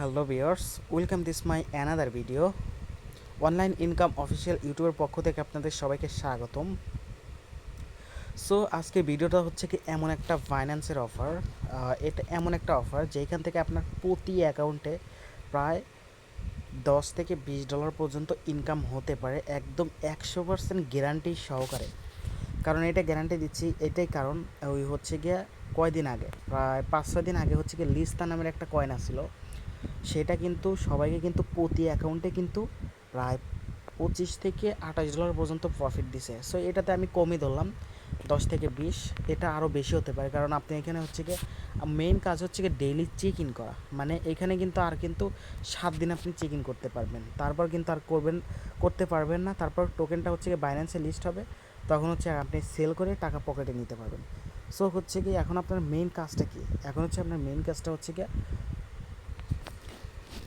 Hello viewers welcome this my another video online income official ইউটিউবের পক্ষ থেকে আপনাদের সবাইকে স্বাগতম। সো আজকে ভিডিওটা হচ্ছে কি এমন একটা ফাইন্যান্সের অফার এটা এমন একটা অফার যেখান থেকে আপনার প্রতি অ্যাকাউন্টে প্রায় দশ থেকে বিশ ডলার পর্যন্ত ইনকাম হতে পারে। একদম একশো পার্সেন্ট গ্যারান্টি সহকারে। কারণ এটা গ্যারান্টি দিচ্ছি, এটাই কারণ ওই হচ্ছে গিয়ে কয়দিন আগে? প্রায় পাঁচ ছয় দিন আগে হচ্ছে গিয়ে লিস্তা নামের একটা কয়েন আসছিল। সেটা কিন্তু সবাইকে কিন্তু প্রতি অ্যাকাউন্টে কিন্তু প্রায় পঁচিশ থেকে আঠাশ ডলার পর্যন্ত প্রফিট দিছে। সো এটাতে আমি কমই ধরলাম, দশ থেকে বিশ, এটা আরও বেশি হতে পারে। কারণ আপনি এখানে হচ্ছে গিয়ে মেইন কাজ হচ্ছে গিয়ে ডেইলি চেক ইন করা। মানে এখানে কিন্তু আর কিন্তু সাত দিন আপনি চেক ইন করতে পারবেন। তারপর কিন্তু আর করবেন, করতে পারবেন না। তারপর টোকেনটা হচ্ছে গিয়ে বাইন্যান্সে লিস্ট হবে। তখন হচ্ছে আপনি সেল করে টাকা পকেটে নিতে পারবেন। সো হচ্ছে কি এখন আপনার মেইন কাজটা কি? এখন হচ্ছে আপনার মেইন কাজটা হচ্ছে গিয়ে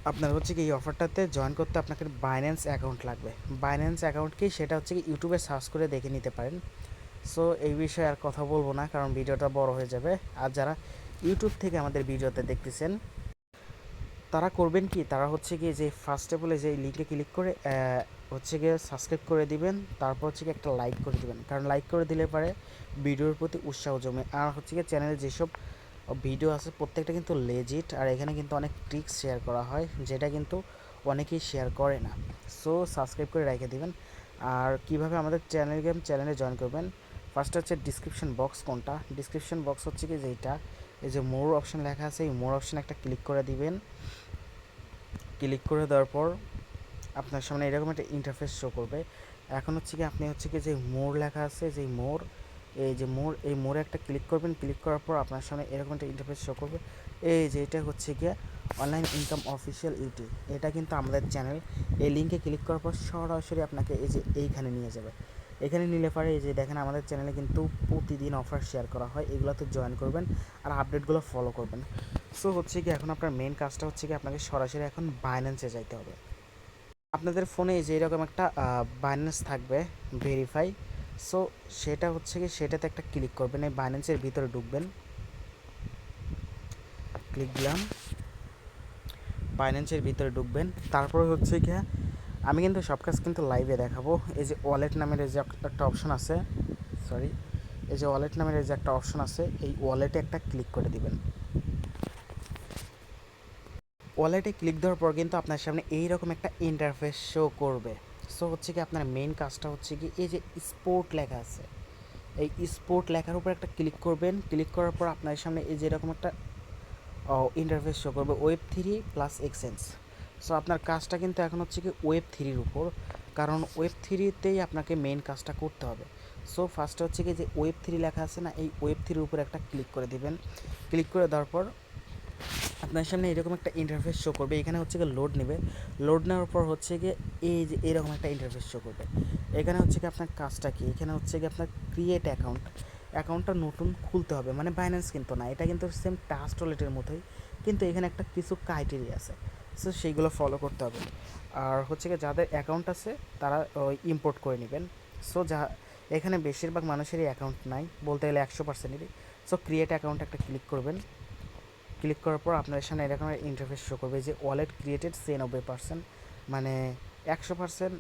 আপনার হচ্ছে কি এই অফারটাতে জয়েন করতে আপনাকে বাইন্যান্স অ্যাকাউন্ট লাগবে। বাইন্যান্স অ্যাকাউন্ট কি? সেটা হচ্ছে কি ইউটিউবে সার্চ করে দেখে নিতে পারেন। সো এই বিষয়ে আর কথা বলব না, কারণ ভিডিওটা বড় হয়ে যাবে। আর যারা ইউটিউব থেকে আমাদের ভিডিওতে দেখতেছেন, তারা করবেন কি? তারা হচ্ছে কি যে ফার্স্ট অফ অল যে লিঙ্কে ক্লিক করে হচ্ছে গিয়ে সাবস্ক্রাইব করে দিবেন। তারপর হচ্ছে গিয়ে একটা লাইক করে দিবেন। কারণ লাইক করে দিলে পারে ভিডিওর প্রতি উৎসাহ জমে। আর হচ্ছে গিয়ে চ্যানেলে যেসব ভিডিও আছে, প্রত্যেকটা কিন্তু লেজিট আর এখানে কিন্তু অনেক ট্রিক্স শেয়ার করা হয়, যেটা কিন্তু অনেকেই শেয়ার করে না। সো সাবস্ক্রাইব করে রেখে দিবেন। আর কীভাবে আমাদের চ্যানেল গেম চ্যানেলে জয়েন করবেন? ফার্স্ট হচ্ছে ডিসক্রিপশন বক্স কোনটা? ডিসক্রিপশন বক্স হচ্ছে কি যেটা এই যে মোর অপশন লেখা আছে, এই মোর অপশন একটা ক্লিক করে দিবেন। ক্লিক করে দেওয়ার পর আপনার সামনে এরকম একটা ইন্টারফেস শো করবে। এখন হচ্ছে কি, আপনি হচ্ছে কি যে মোর লেখা আছে যে মোর এই যে মোর এই মোড়ে একটা ক্লিক করবেন ক্লিক করার পর আপনার সামনে এরকম একটা ইন্টারফেস শো করবে। এই যে এটা হচ্ছে গিয়ে অনলাইন ইনকাম অফিসিয়াল ইউটি এটা কিন্তু আমাদের চ্যানেল এই লিঙ্কে ক্লিক করার পর সরাসরি আপনাকে এই যে এইখানে নিয়ে যাবে। এখানে নিলে পারে এই যে দেখেন আমাদের চ্যানেলে কিন্তু প্রতিদিন অফার শেয়ার করা হয়। এগুলোতে জয়েন করবেন আর আপডেটগুলো ফলো করবেন। সো হচ্ছে কি এখন আপনার মেন কাজটা হচ্ছে কি আপনাকে সরাসরি এখন বাইন্যান্সে যাইতে হবে। আপনাদের ফোনে যে এরকম একটা বাইন্যান্স থাকবে ভেরিফাই সো সেটা হচ্ছে কি, সেটাতে একটা ক্লিক করবেন, এই বাইন্যান্সের ভিতরে ঢুকবেন। ক্লিক দিলাম। বাইন্যান্সের ভিতরে ঢুকবেন। তারপরে হচ্ছে কি, আমি কিন্তু সব কাজ কিন্তু লাইভে দেখাবো। এই যে ওয়ালেট নামের যে একটা অপশন আছে সরি এই যে ওয়ালেট নামের এই যে একটা অপশন আছে, এই ওয়ালেটে একটা ক্লিক করে দিবেন। ওয়ালেটে ক্লিক দেওয়ার পর কিন্তু আপনার সামনে এইরকম একটা ইন্টারফেস শো করবে। সো হচ্ছে কি আপনার মেইন কাজটা হচ্ছে কি এই যে স্পোর্ট লেখা আছে, এই স্পোর্ট লেখার উপর একটা ক্লিক করবেন। ক্লিক করার পর আপনার সামনে এই যে এরকম একটা ইন্টারফেস শো করবে web three plus exchange so আপনার কাজটা কিন্তু এখন হচ্ছে কি ওয়েব থ্রির উপর, কারণ ওয়েব থ্রিতেই আপনাকে মেইন কাজটা করতে হবে। সো ফার্স্টে হচ্ছে কি যে ওয়েব থ্রি লেখা আছে না, এই ওয়েব থ্রির উপর একটা ক্লিক করে দিবেন। ক্লিক করে দেওয়ার পর আপনার সামনে এরকম একটা ইন্টারফেস শো করবে। এখানে হচ্ছে গিয়ে লোড নেবে। লোড নেওয়ার পর হচ্ছে গিয়ে এই যে এরকম একটা ইন্টারফেস শো করবে। এখানে হচ্ছে কি আপনার কাজটা কি? এখানে হচ্ছে গিয়ে আপনার ক্রিয়েট অ্যাকাউন্ট অ্যাকাউন্টটা নতুন খুলতে হবে। মানে বাইন্যান্স কিন্তু না। এটা কিন্তু সেম টাস্ট ওয়ালেটের মতোই। কিন্তু এখানে একটা কিছু ক্রাইটেরিয়া আছে। সো সেইগুলো ফলো করতে হবে। আর হচ্ছে কি যাদের অ্যাকাউন্ট আছে, তারা ওই ইম্পোর্ট করে নেবেন। সো যা, এখানে বেশিরভাগ মানুষেরই অ্যাকাউন্ট নাই। বলতে গেলে একশো পার্সেন্টেরই সো ক্রিয়েট অ্যাকাউন্ট একটা ক্লিক করবেন। ক্লিক করার পর আপনার সামনে এরকম ইন্টারফেস শো করবে যে ওয়ালেট ক্রিয়েটেড সে নব্বই পার্সেন্ট মানে একশো পার্সেন্ট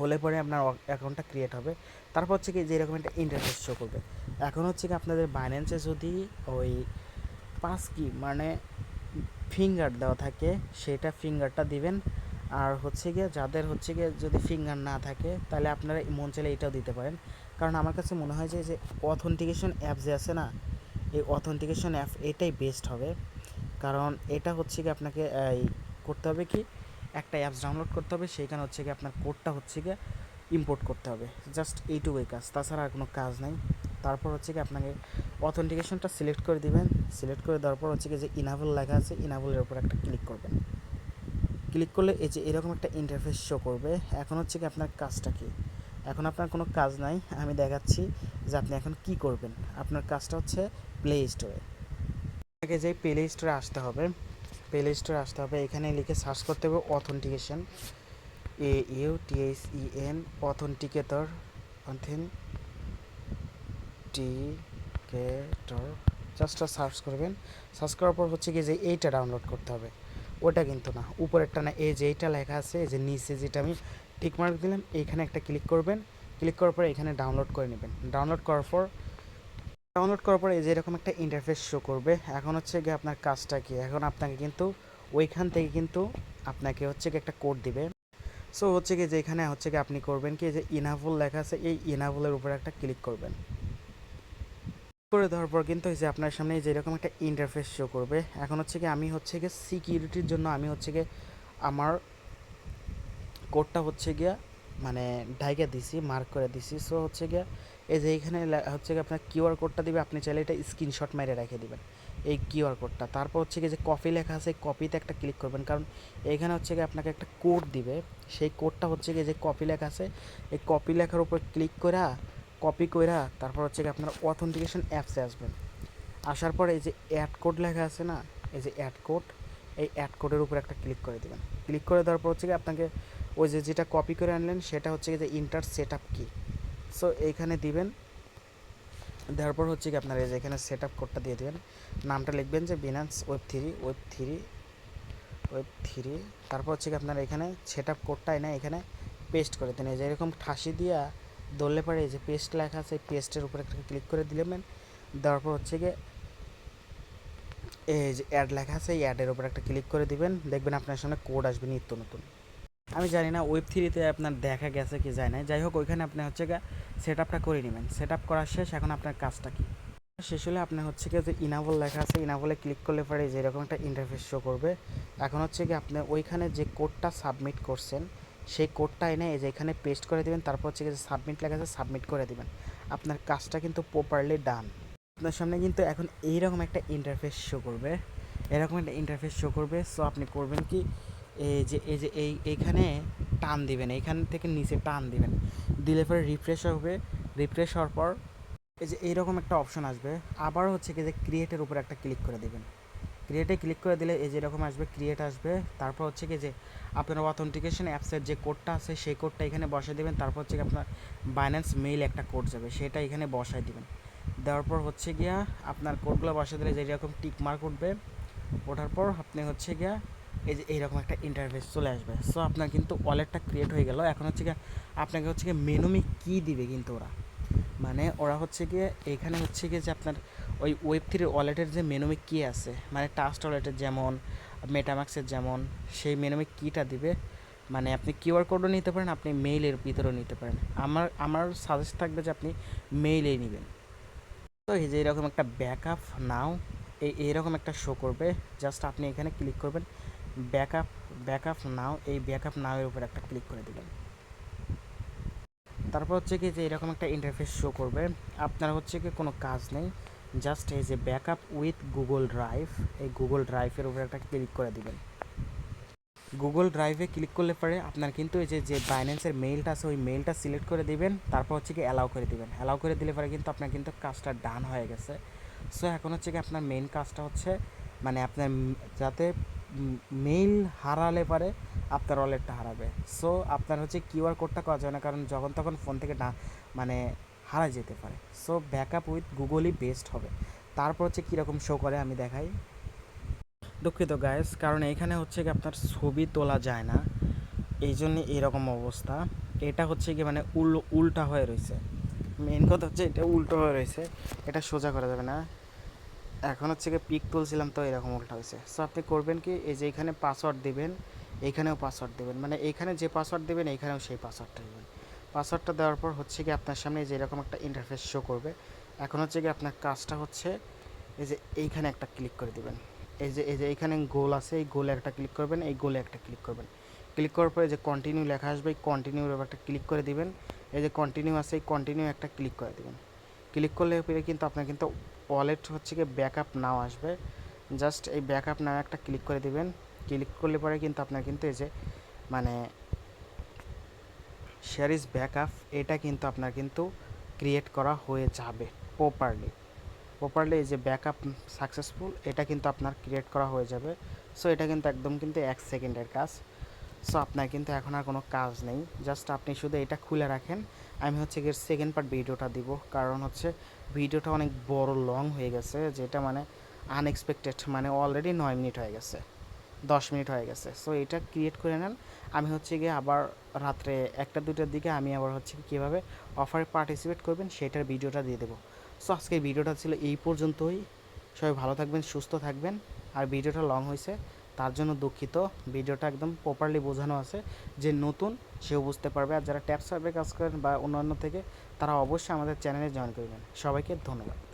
হলে পরে আপনার অ্যাকাউন্টটা ক্রিয়েট হবে। তারপর হচ্ছে কি যে এরকম একটা ইন্টারফেস শো করবে। এখন হচ্ছে কি আপনাদের বাইন্যান্সে যদি ওই পাস কি মানে ফিঙ্গার দেওয়া থাকে, সেটা ফিঙ্গারটা দিবেন। আর হচ্ছে গিয়ে যাদের হচ্ছে গিয়ে যদি ফিঙ্গার না থাকে, তাহলে আপনারা মন চাইলে এটাও দিতে পারেন। কারণ আমার কাছে মনে হয় যে যে অথেন্টিকেশন অ্যাপ যে আছে না এই অথেন্টিকেশন অ্যাপ এটাই বেস্ট হবে। কারণ এটা হচ্ছে কি আপনাকে, এই, করতে হবে কি? একটা অ্যাপস ডাউনলোড করতে হবে, সেইখানে হচ্ছে কি আপনার কোডটা হচ্ছে গিয়ে ইম্পোর্ট করতে হবে। জাস্ট এইটুকুই কাজ, তাছাড়া আর কোনো কাজ নাই। তারপর হচ্ছে কি আপনাকে অথেন্টিকেশনটা সিলেক্ট করে দিবেন। সিলেক্ট করে দেওয়ার পর হচ্ছে কি যে ইনাভেল লেখা আছে ইনাভেলের উপর একটা ক্লিক করবেন। ক্লিক করলে এই যে এরকম একটা ইন্টারফেস শো করবে। এখন হচ্ছে কি আপনার কাজটা কি? এখন আপনার কোনো কাজ নাই। আমি দেখাচ্ছি যে আপনি এখন কি করবেন। আপনার কাজটা হচ্ছে প্লে স্টোরে আপনাকে যে প্লে স্টোরে আসতে হবে প্লে স্টোরে আসতে হবে, এখানে লিখে সার্চ করতে হবে authentication A U T H E N authenticator authenticator just search করবেন। সার্চ করার পর হচ্ছে কি যে এইটা ডাউনলোড করতে হবে, ওটা কিন্তু না। উপরেরটা না, এই যে এইটা লেখা আছে, এই যে নিচে যেটা আমি টিক মার্ক দিলাম, এইখানে একটা ক্লিক করবেন। ক্লিক করার পর এখানে ডাউনলোড করে নেবেন। ডাউনলোড করার পর ডাউনলোড করার পর এই যে এরকম একটা ইন্টারফেস শো করবে, এখন হচ্ছে গিয়ে আপনার কাজটা কি? এখন আপনাকে কিন্তু ওইখান থেকে কিন্তু আপনাকে হচ্ছে কি একটা কোড দিবে। সো হচ্ছে কি যে এখানে হচ্ছে কি আপনি করবেন কি? যে ইনাভুল লেখা আছে, এই ইনাভুলের উপরে একটা ক্লিক করবেন। করে দেওয়ার পর কিন্তু এই যে আপনার সামনে যে এরকম একটা ইন্টারফেস শো করবে। এখন হচ্ছে কি আমি হচ্ছে গিয়ে সিকিউরিটির জন্য আমি হচ্ছে গিয়ে আমার কোডটা হচ্ছে গিয়া মানে ডাইকা দিছি মার্ক করে দিছি। সো হচ্ছে গিয়া এই যে এইখানে হচ্ছে কি আপনার কিউআর কোডটা দিবে, আপনি চাইলে এটা স্ক্রিনশট মেরে রেখে দিবেন। এই কিউআর কোডটা তারপর হচ্ছে কি যে কপি লেখা আছে কপিতে একটা ক্লিক করবেন। কারণ এইখানে হচ্ছে কি আপনাকে একটা কোড দিবে। সেই কোডটা হচ্ছে গিয়ে যে কপি লেখা আছে, এই কপি লেখার উপর ক্লিক করা কপি কইরা তারপর হচ্ছে কি আপনার অথেন্টিকেশন অ্যাপসে আসবেন। আসার পরে এই যে অ্যাড কোড লেখা আছে না, এই যে অ্যাড কোড এই অ্যাড কোডের উপর একটা ক্লিক করে দেবেন। ক্লিক করে দেওয়ার পর হচ্ছে গিয়ে আপনাকে ওই যে যেটা কপি করে আনলেন, সেটা হচ্ছে যে enter set up key so এইখানে দিবেন। দেওয়ার পর হচ্ছে কি আপনার এই যে এখানে সেট আপ কোডটা দিয়ে দেবেন। নামটা লিখবেন যে Binance web three web three web three তারপর হচ্ছে কি আপনার এখানে সেট আপ কোডটা এনে এখানে পেস্ট করে দেন। এই যে এরকম ঠাসি দিয়া ধরলে পরে এই যে পেস্ট লেখা আছে পেস্টের উপরে ক্লিক করে দিলেন দেওয়ার পর হচ্ছে গিয়ে এই যে অ্যাড লেখা আছে, এই অ্যাডের উপর একটা ক্লিক করে দিবেন। দেখবেন আপনার সামনে কোড আসবে নিত্য নতুন। আমি জানি না ওয়েব থ্রিতে আপনার দেখা গেছে কি যায় না যাই হোক, ওইখানে আপনি হচ্ছে গিয়ে সেট আপটা করে নেবেন। সেট আপ করা শেষ, এখন আপনার কাজটা কি? শেষ হলে আপনার হচ্ছে কি যে ইনাবল লেখা আছে ইনাবলে ক্লিক করলে পরে যে এরকম একটা ইন্টারফেস শো করবে। এখন হচ্ছে কি আপনি ওইখানে যে কোডটা সাবমিট করছেন, সেই কোডটা এনে এই যে এখানে পেস্ট করে দেবেন, তারপর হচ্ছে কি যে সাবমিট লেখা আছে সাবমিট করে দেবেন। আপনার কাজটা কিন্তু প্রপারলি ডান আপনার সামনে কিন্তু এখন এইরকম একটা ইন্টারফেস শো করবে। এরকম একটা ইন্টারফেস শো করবে। সো আপনি করবেন কি? এই যে এই যে, এই, এইখানে টান দিবেন, এইখান থেকে নিচে টান দিবেন। দিলে পরে রিফ্রেশ হবে রিফ্রেশ হওয়ার পর এই যে, এইরকম একটা অপশন আসবে। আবার হচ্ছে কি যে ক্রিয়েটের উপর একটা ক্লিক করে দেবেন। ক্রিয়েটে ক্লিক করে দিলে এই যে, এরকম আসবে ক্রিয়েট আসবে। তারপর হচ্ছে কি যে, আপনার অথেন্টিকেশন অ্যাপসের যে কোডটা আছে, সেই কোডটা এখানে বসায় দেবেন। তারপর হচ্ছে আপনার বাইন্যান্স মেইল একটা কোড যাবে, সেটা এখানে বসায় দিবেন। দেওয়ার পর হচ্ছে গিয়া আপনার কোডগুলো বসে দিলে যে, এরকম টিক মার্ক উঠবে। ওঠার পর আপনি হচ্ছে গিয়া এই যে এইরকম একটা ইন্টারফেস চলে আসবে। সো আপনার কিন্তু ওয়ালেটটা ক্রিয়েট হয়ে গেল। এখন হচ্ছে গিয়ে আপনাকে হচ্ছে গিয়ে মেনুমি কী দিবে কিন্তু ওরা। মানে ওরা হচ্ছে গিয়ে এখানে হচ্ছে গিয়ে যে আপনার ওই ওয়েব থ্রির ওয়ালেটের যে মেনুমিক কী আছে মানে টাস্ট ওয়ালেটের যেমন মেটামাক্সের যেমন, সেই মেনুমিক কীটা দিবে। মানে আপনি কিউআর কোডও নিতে পারেন, আপনি মেইলের ভিতরেও নিতে পারেন। আমার আমার সাজেস্ট থাকবে যে আপনি মেইলেই নেবেন। তো এই যে এরকম একটা ব্যাকআপ নাও এই, এইরকম একটা শো করবে। জাস্ট আপনি এখানে ক্লিক করবেন। ব্যাকআপ ব্যাকআপ নাও এই ব্যাকআপ নাওয়ের উপর একটা ক্লিক করে দিবেন তারপর হচ্ছে কি যে এরকম একটা ইন্টারফেস শো করবে। আপনার হচ্ছে কি কোনো কাজ নেই জাস্ট এই যে ব্যাকআপ উইথ গুগল ড্রাইভ এই গুগল ড্রাইভের উপর একটা ক্লিক করে দিবেন গুগল ড্রাইভে ক্লিক করলে পরে আপনার কিন্তু এই যে যে বাইন্যান্সের মেইলটা আছে, ওই মেইলটা সিলেক্ট করে দিবেন, তারপর হচ্ছে কি অ্যালাউ করে দিবেন। অ্যালাউ করে দিলে পরে কিন্তু আপনার কিন্তু কাজটা ডান হয়ে গেছে। সো এখন হচ্ছে কি আপনার মেইন কাজটা হচ্ছে মানে আপনার যাতে মেইল হারালে পারে আপনার ওয়ালেটটা হারাবে। সো আপনার হচ্ছে কিউআর কোডটা করা যাবে না, কারণ যখন তখন ফোন থেকে না মানে হারা যেতে পারে। সো ব্যাকআপ উইথ গুগলই বেস্ট হবে। তারপর হচ্ছে কীরকম শো করে আমি দেখাই। দুঃখিত গায়েস কারণ এখানে হচ্ছে কি আপনার ছবি তোলা যায় না। এই জন্য এরকম অবস্থা। এটা হচ্ছে কি মানে উল, উল্টা হয়ে রয়েছে। মেন কথা হচ্ছে এটা উল্টো হয়ে রয়েছে। এটা সোজা করা যাবে না। এখন হচ্ছে কি পিক তুলছিলাম তো এরকম উল্টা হয়েছে। সো আপনি করবেন কি, এই যে এখানে পাসওয়ার্ড দিবেন, এইখানেও পাসওয়ার্ড দেবেন। মানে এইখানে যে পাসওয়ার্ড দেবেন, এইখানেও সেই পাসওয়ার্ডটা দেবেন। পাসওয়ার্ডটা দেওয়ার পর হচ্ছে কি আপনার সামনে যে এরকম একটা ইন্টারফেস শো করবে। এখন হচ্ছে কি আপনার কাজটা হচ্ছে, এই যে এইখানে একটা ক্লিক করে দিবেন। এই যে এই যে এইখানে গোল আছে, এই গোলে একটা ক্লিক করবেন, এই গোলে একটা ক্লিক করবেন। ক্লিক করার পরে যে কন্টিনিউ লেখা আসবে, এই কন্টিনিউর একটা ক্লিক করে দিবেন। এই যে কন্টিনিউ আছে, এই কন্টিনিউ একটা ক্লিক করে দিবেন। ক্লিক করলে পরে কিন্তু আপনার কিন্তু ওয়ালেট হচ্ছে কি ব্যাকআপ নাও আসবে। জাস্ট এই ব্যাকআপ নাও একটা ক্লিক করে দিবেন। ক্লিক করলে পরে কিন্তু আপনার কিন্তু এই যে মানে শেয়ার ইজ ব্যাকআপ এটা কিন্তু আপনার কিন্তু ক্রিয়েট করা হয়ে যাবে প্রপারলি প্রপারলি এই যে ব্যাকআপ সাকসেসফুল এটা কিন্তু আপনার ক্রিয়েট করা হয়ে যাবে। সো এটা কিন্তু একদম কিন্তু এক সেকেন্ডের কাজ। সো আপনার কিন্তু এখন আর কোনো কাজ নেই। জাস্ট আপনি শুধু এটা খুলে রাখেন। আমি হচ্ছে গিয়ে সেকেন্ড পার্ট ভিডিওটা দিব। কারণ হচ্ছে ভিডিওটা অনেক বড় লং হয়ে গেছে, যেটা মানে আনএক্সপেক্টেড মানে অলরেডি নয় মিনিট হয়ে গেছে, দশ মিনিট হয়ে গেছে। সো এটা ক্রিয়েট করে নেন। আমি হচ্ছে গিয়ে আবার রাত্রে একটা দুটার দিকে আমি আবার হচ্ছে কীভাবে অফারে পার্টিসিপেট করবেন, সেটার ভিডিওটা দিয়ে দেবো। সো আজকের ভিডিওটা ছিল এই পর্যন্তই। সবাই ভালো থাকবেন, সুস্থ থাকবেন। আর ভিডিওটা লং হয়েছে। তার জন্য দুঃখিত। ভিডিওটা একদম প্রপারলি বোঝানো আছে। যে নতুন, সেও বুঝতে পারবে। আর যারা ট্যাপ সার্ভে কাজ করেন বা অন্যান্য থেকে, তারা অবশ্যই আমাদের চ্যানেলে জয়েন করবেন। সবাইকে ধন্যবাদ।